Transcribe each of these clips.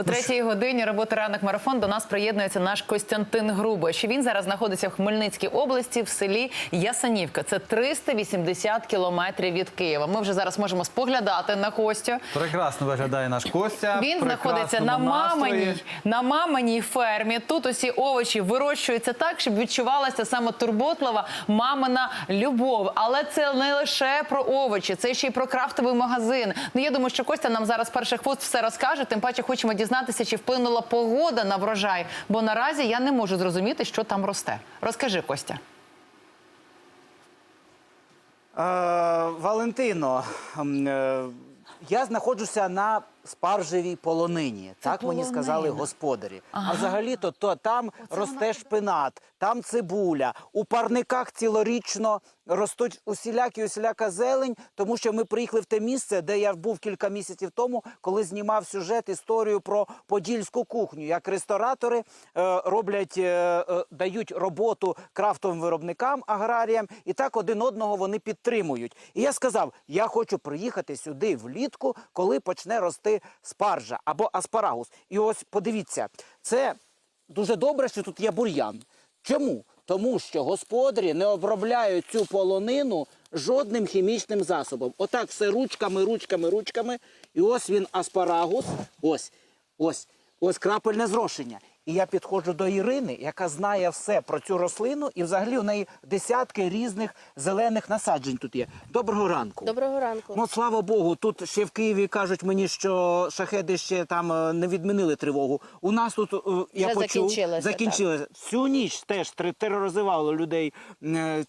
У третій годині роботи ранок марафон до нас приєднується наш Костянтин Грубич. Він зараз знаходиться в Хмельницькій області в селі Ясанівка. Це 380 кілометрів від Києва. Ми вже зараз можемо споглядати на Костю. Прекрасно виглядає наш Костя. Він знаходиться на маминій, на маминій фермі. Тут усі овочі вирощуються так, щоб відчувалася саме турботлива мамина любов. Але це не лише про овочі, це ще й про крафтовий магазин. Ну я думаю, що Костя нам зараз перших вуст все розкаже. Тим паче хочемо дізнатися, чи вплинула погода на врожай. Бо наразі я не можу зрозуміти, що там росте. Розкажи, Костя. Е, Валентино, е, я знаходжуся на спаржевій полонині. так мені полонина. сказали господарі. А взагалі-то то там росте шпинат, там цибуля. У парниках цілорічно ростуть усілякі усіляка зелень, тому що ми приїхали в те місце, де я був кілька місяців тому, коли знімав сюжет історію про подільську кухню, як ресторатори е, роблять, е, е, дають роботу крафтовим виробникам, аграріям, і так один одного вони підтримують. І я сказав: я хочу приїхати сюди влітку, коли почне рости спаржа або аспарагус. І ось подивіться, це дуже добре, що тут є бур'ян. Чому? Тому що господарі не обробляють цю полонину жодним хімічним засобом. Отак все ручками, ручками, ручками. І ось він аспарагус. Ось, ось, ось крапельне зрошення. І я підходжу до Ірини, яка знає все про цю рослину, і взагалі у неї десятки різних зелених насаджень тут є. Доброго ранку. Доброго ранку. Ну, слава Богу, тут ще в Києві кажуть мені, що шахеди ще там е, не відмінили тривогу. У нас тут е, я Вже почув, закінчилося, закінчилося. Всю ніч теж тер- тероризували людей. е,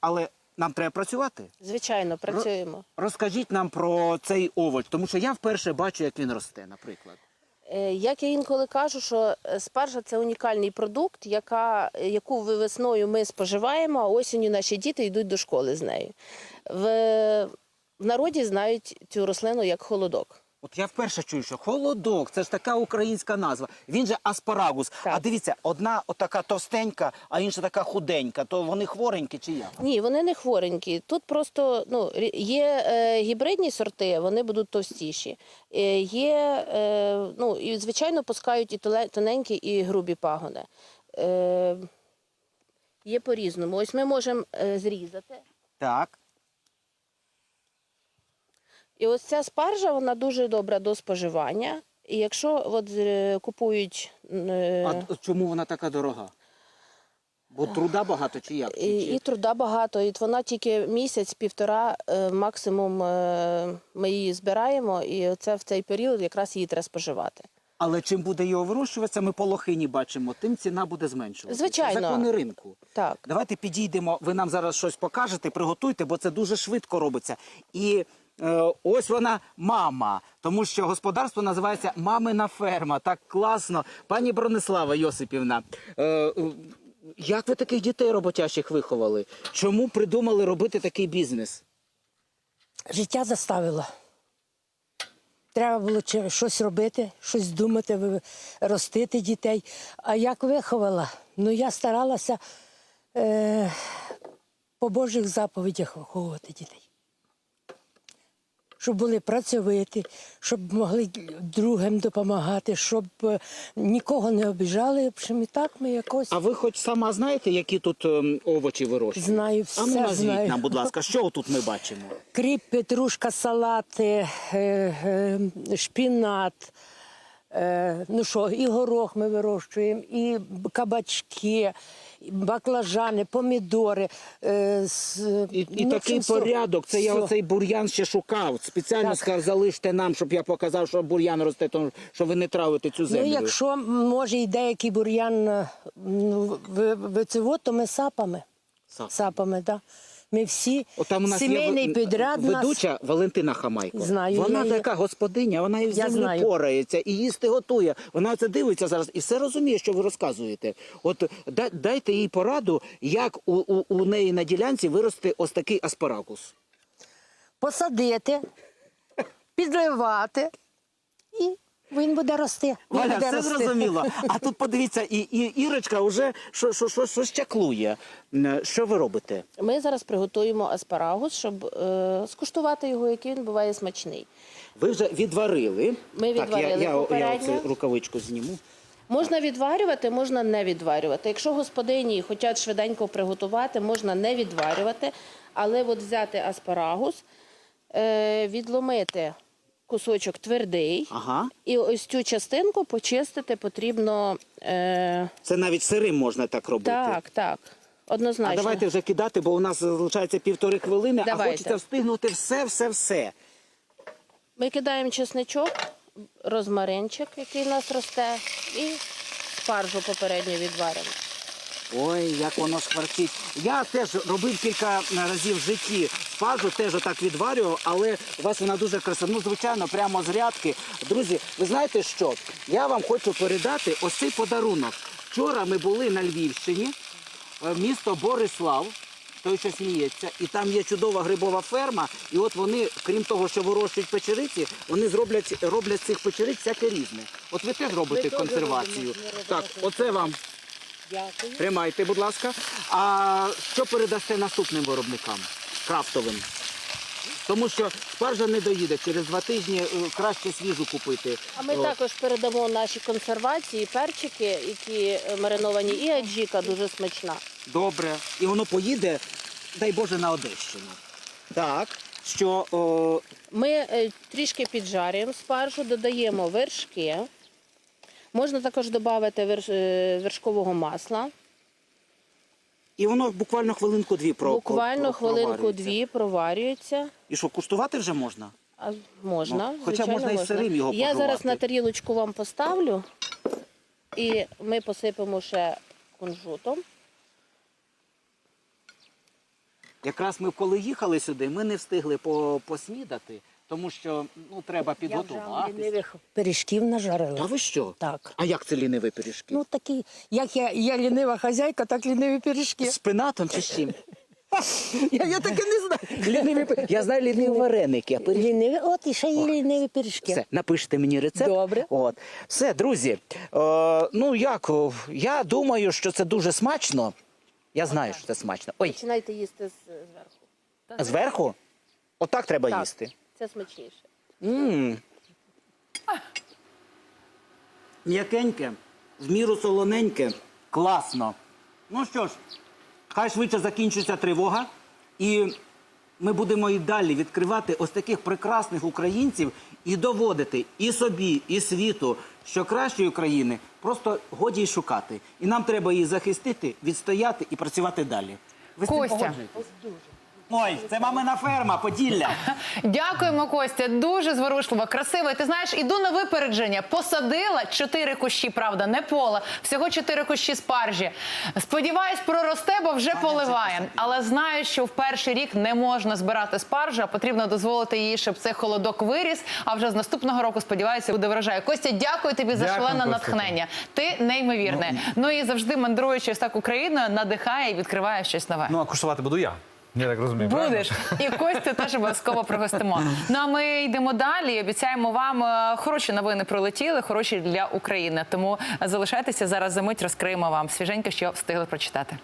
але нам треба працювати. Звичайно, працюємо. Розкажіть нам про цей овоч, тому що я вперше бачу, як він росте, наприклад. Е, Як я інколи кажу, що е, спаржа це унікальний продукт, яка, яку весною ми споживаємо, а осінню наші діти йдуть до школи з нею. В, в народі знають цю рослину як холодок. От я вперше чую, що холодок це ж така українська назва. Він же аспарагус. Так. А дивіться, одна отака товстенька, а інша така худенька. То вони хворенькі чи як? Ні, вони не хворенькі. Тут просто ну, є е, гібридні сорти, вони будуть товстіші. Е, є, е, ну, і, звичайно, пускають і тоненькі, і грубі пагони. Е, є по-різному. Ось ми можемо е, зрізати. Так. І ось ця спаржа, вона дуже добра до споживання. І якщо от, е, купують е, А т- чому вона така дорога? Бо труда багато чи як? Чи- і, чи- і труда багато, і вона тільки місяць-півтора е, максимум е, ми її збираємо, і це в цей період якраз її треба споживати. Але чим буде його вирощуватися, ми по лохині бачимо, тим ціна буде зменшуватися. Звичайно. Закони ринку. Так. Давайте підійдемо, ви нам зараз щось покажете, приготуйте, бо це дуже швидко робиться. І ось вона мама, тому що господарство називається Мамина ферма. Так класно. Пані Бронислава Йосипівна, е, е, як ви таких дітей роботящих виховали? Чому придумали робити такий бізнес? життя заставило. Треба було щось робити, щось думати, ростити дітей. А як виховала? Ну, я старалася е, по Божих заповідях виховувати дітей. Щоб були працьовиті, щоб могли другим допомагати, щоб е, нікого не обіжали. В общем, і так ми якось А ви хоч сама знаєте, які тут ем, овочі вирощують? Знаю, А все ну назвіть знаю. нам, будь ласка, що тут ми бачимо? кріп, петрушка, салати, е, е, шпінат. Е, ну що, і горох ми вирощуємо, і кабачки, і баклажани, помідори. Е, з, І, і ну, такий все. порядок. Це я оцей бур'ян ще шукав. Спеціально Так. сказав, залиште нам, щоб я показав, що бур'ян росте, тому що ви не травите цю Ну, землю. якщо може і деякий бур'ян е, ну, ви, ви це от, то ми сапами. Сап. Сапами, так. Да. Ми всі От там у нас сімейний є підряд. у нас. ведуча Валентина Хамайко. Знаю, вона я така господиня, вона і в землі знаю. порається, і їсти готує. Вона це дивиться зараз і все розуміє, що ви розказуєте. От дайте їй пораду, як у, у, у неї на ділянці вирости ось такий аспарагус. посадити, підливати і Він буде рости. Він Валя, буде все рости. зрозуміло. А тут подивіться, і, і Ірочка вже що, що, що, що щаклує. М, Що ви робите? Ми зараз приготуємо аспарагус, щоб е, скуштувати його, який він буває смачний. Ви вже відварили. Ми так, відварили я, я, я попередньо. оцю рукавичку зніму. Можна відварювати, можна не відварювати. Якщо господині хочуть швиденько приготувати, можна не відварювати, але от взяти аспарагус, е, відломити кусочок твердий, Ага. і ось цю частинку почистити потрібно. Е, Це навіть сирим можна так робити. так, так. Однозначно. А давайте вже кидати, бо у нас залишається півтори хвилини, а Давайте. хочеться встигнути все, все, все. Ми кидаємо чесничок, розмаринчик, який у нас росте, і спаржу попередньо відваримо. Ой, як воно шкварчить. Я теж робив кілька разів в житті спаржу, теж отак відварював, але у вас вона дуже красива. Ну, звичайно, прямо з рядки. Друзі, ви знаєте що? Я вам хочу передати ось цей подарунок. Вчора ми були на Львівщині, е, місто Борислав. Той, що сміється, і там є чудова грибова ферма. І от вони, крім того, що вирощують печериці, вони зроблять роблять з цих печериць всяке різне. От ви теж робите консервацію. Так, оце вам Дякую. Тримайте, будь ласка. А що передасте наступним виробникам крафтовим? Тому що спаржа не доїде. Через два тижні е, краще свіжу купити. А ми О, також передамо наші консервації, перчики, які е, мариновані, і аджіка дуже смачна. Добре. І воно поїде, дай Боже, на Одещину. Так, що о, Ми е, трішки піджарюємо спаржу, додаємо вершки. Можна також додати е, вершкового масла. і воно буквально хвилинку-дві про Буквально про- проварюється. хвилинку-дві проварюється. І що, куштувати вже можна? А можна, Ну, хоча звичайно, можна і сирим його Я зараз на тарілочку вам поставлю, і ми посипемо ще кунжутом. Якраз ми коли їхали сюди, ми не встигли по, поснідати, тому що ну, треба Я вже підготуватися. лінивих пиріжків нажарила. Та ви що? Так. А як це ліниві пиріжки? Ну такі, як я, я лінива хазяйка, так ліниві пиріжки. З пинатом чи з чим? Я, я таке не знаю. Ліниві, пи- я знаю ліниві вареники, а пиріжки. Ліниві, от і ще є ліниві пиріжки. Все, напишете мені рецепт. Добре. От. Все, друзі. Е, ну як, о, я думаю, що це дуже смачно. Я знаю, що це смачно. Ой, Починайте їсти з- зверху. зверху? Отак треба Так, їсти. Це смачніше. М'якеньке, в міру солоненьке, класно. Ну що ж, хай швидше закінчиться тривога, і ми будемо і далі відкривати ось таких прекрасних українців і доводити і собі, і світу, що кращої України просто годі й шукати. І нам треба її захистити, відстояти і працювати далі. Ви з цим Костя. погоджуєтесь? Ой, це мамина ферма, Поділля. Дякуємо, Костя. Дуже зворушливо, красиво. І Ти знаєш, іду на випередження. Посадила чотири кущі, правда, не поле. Всього чотири кущі спаржі. Сподіваюсь, проросте, бо вже поливає. Але знаю, що в перший рік не можна збирати спаржу, а потрібно дозволити їй, щоб цей холодок виріс. А вже з наступного року, сподіваюся, буде врожай. Костя, дякую тобі за шалене Костя. натхнення. Ти неймовірне. Ну і завжди мандруючи ось так Україною, надихає і відкриває щось нове. Ну а куштувати буду я. Я так розумію. Будеш і Костю теж обов'язково пригостимо. Ну а ми йдемо далі. Обіцяємо вам е, хороші новини пролетіли, хороші для України. Тому залишайтеся зараз за мить. Розкриємо вам свіженько, що встигли прочитати.